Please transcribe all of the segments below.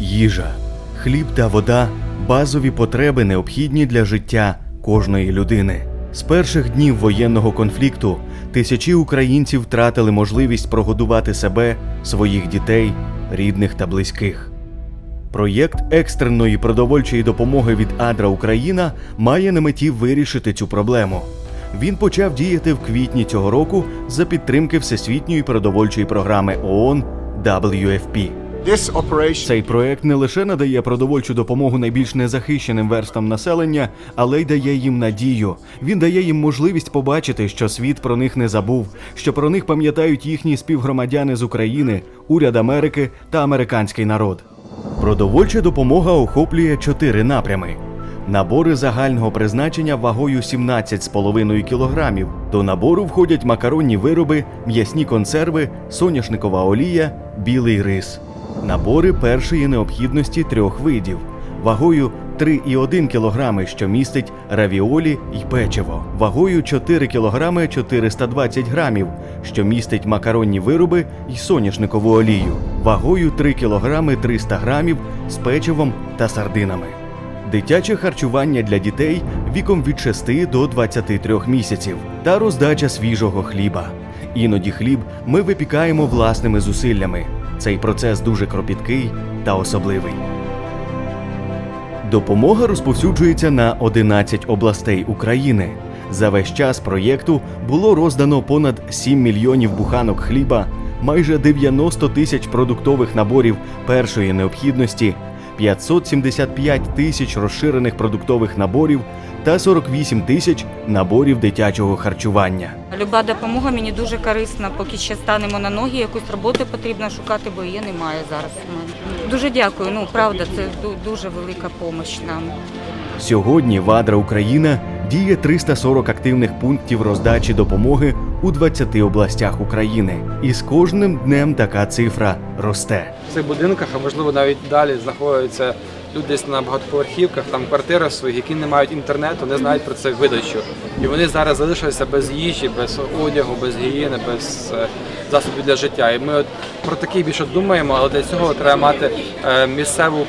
Їжа, хліб та вода базові потреби необхідні для життя кожної людини. З перших днів воєнного конфлікту тисячі українців втратили можливість прогодувати себе, своїх дітей, рідних та близьких. Проєкт екстреної продовольчої допомоги від Адра Україна має на меті вирішити цю проблему. Він почав діяти в квітні цього року за підтримки Всесвітньої продовольчої програми ООН WFP. Цей проект не лише надає продовольчу допомогу найбільш незахищеним верстам населення, але й дає їм надію. Він дає їм можливість побачити, що світ про них не забув, що про них пам'ятають їхні співгромадяни з України, уряд Америки та американський народ. Продовольча допомога охоплює чотири напрями. Набори загального призначення вагою 17,5 кг. До набору входять макаронні вироби, м'ясні консерви, соняшникова олія, білий рис. Набори першої необхідності трьох видів вагою 3,1 кг, що містить равіолі й печиво, вагою 4 кг 420 грамів, що містить макаронні вироби й соняшникову олію, вагою 3 кг 300 грамів з печивом та сардинами. Дитяче харчування для дітей віком від 6 до 23 місяців та роздача свіжого хліба. Іноді хліб ми випікаємо власними зусиллями. Цей процес дуже кропіткий та особливий. Допомога розповсюджується на 11 областей України. За весь час проєкту було роздано понад 7 мільйонів буханок хліба, майже 90 тисяч продуктових наборів першої необхідності, 575 тисяч розширених продуктових наборів та 48 тисяч наборів дитячого харчування. Люба допомога мені дуже корисна, поки ще станемо на ноги, якусь роботу потрібно шукати, бо її немає зараз. Дуже дякую. Ну правда, це дуже велика допомога нам. Сьогодні Вадра Україна діє 340 активних пунктів роздачі допомоги у 20 областях України. І з кожним днем така цифра росте. в цих будинках, а можливо навіть далі знаходяться люди десь на багатоповерхівках, там квартири своїх, які не мають інтернету, не знають про це видачу. І вони зараз залишилися без їжі, без одягу, без гігієни, без е, засобів для життя. І ми от про такі більше думаємо, але для цього треба мати е, місцеву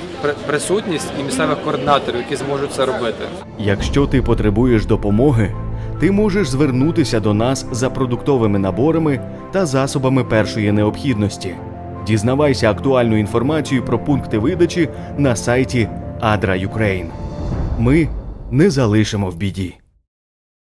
присутність і місцевих координаторів, які зможуть це робити. Якщо ти потребуєш допомоги, ти можеш звернутися до нас за продуктовими наборами та засобами першої необхідності. Дізнавайся актуальну інформацію про пункти видачі на сайті Адра Ukraine. Ми не залишимо в біді.